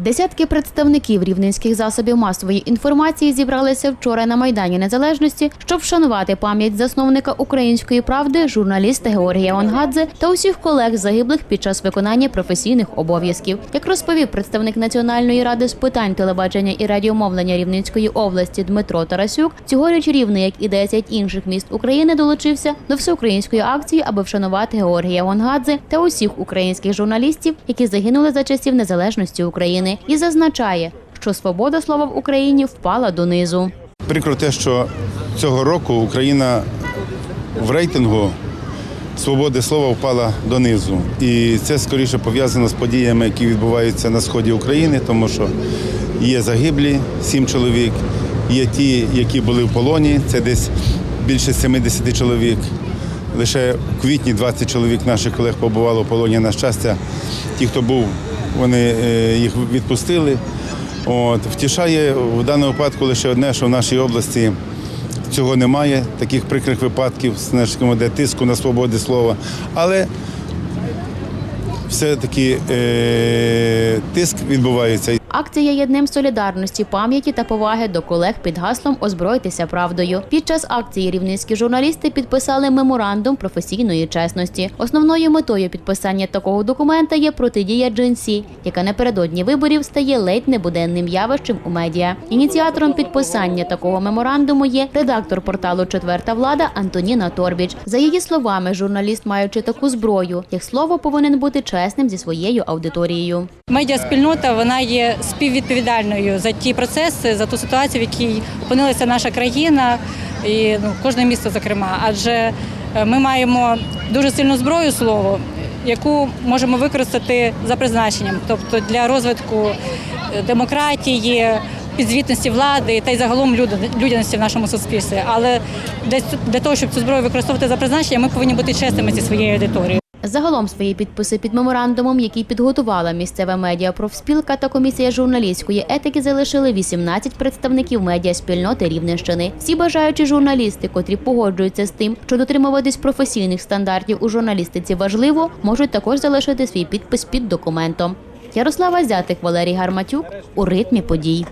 Десятки представників рівненських засобів масової інформації зібралися вчора на Майдані Незалежності, щоб вшанувати пам'ять засновника української правди, журналіста Георгія Онгадзе та усіх колег загиблих під час виконання професійних обов'язків. Як розповів представник Національної ради з питань телебачення і радіомовлення Рівненської області Дмитро Тарасюк, цьогоріч Рівне, як і 10 інших міст України, долучився до всеукраїнської акції, аби вшанувати Георгія Онгадзе та усіх українських журналістів, які загинули за часів незалежності України, і зазначає, що свобода слова в Україні впала донизу. Прикро те, що цього року Україна в рейтингу свободи слова впала донизу. І це скоріше пов'язано з подіями, які відбуваються на сході України, тому що є загиблі сім чоловік, є ті, які були в полоні, це десь більше 70 чоловік. Лише в квітні 20 чоловік наших колег побувало в полоні. На щастя, ті, хто був, вони е, їх відпустили. От, втішає в даному випадку лише одне, що в нашій області цього немає, таких прикрих випадків, де тиску на свободи слова. Але все-таки е, тиск відбувається. Акція є днем солідарності, пам'яті та поваги до колег під гаслом Озбройтеся правдою. Під час акції рівненські журналісти підписали меморандум професійної чесності. Основною метою підписання такого документа є протидія джинсі, яка напередодні виборів стає ледь небуденним явищем у медіа. Ініціатором підписання такого меморандуму є редактор порталу Четверта влада Антоніна Торбіч. За її словами, журналіст, маючи таку зброю, як слово повинен бути чесним зі своєю аудиторією. Медіаспільнота вона є співвідповідальною за ті процеси, за ту ситуацію, в якій опинилася наша країна і ну, кожне місто, зокрема. Адже е, ми маємо дуже сильну зброю слово, яку можемо використати за призначенням, тобто для розвитку е, демократії. Підзвітності влади та й загалом людяності в нашому суспільстві. Але для, того, щоб цю зброю використовувати за призначенням, ми повинні бути чесними зі своєю аудиторією. Загалом свої підписи під меморандумом, який підготувала місцева медіа профспілка та комісія журналістської етики, залишили 18 представників медіаспільноти Рівненщини. Всі бажаючі журналісти, котрі погоджуються з тим, що дотримуватись професійних стандартів у журналістиці важливо, можуть також залишити свій підпис під документом. Ярослава Зятик, Валерій Гарматюк у ритмі подій.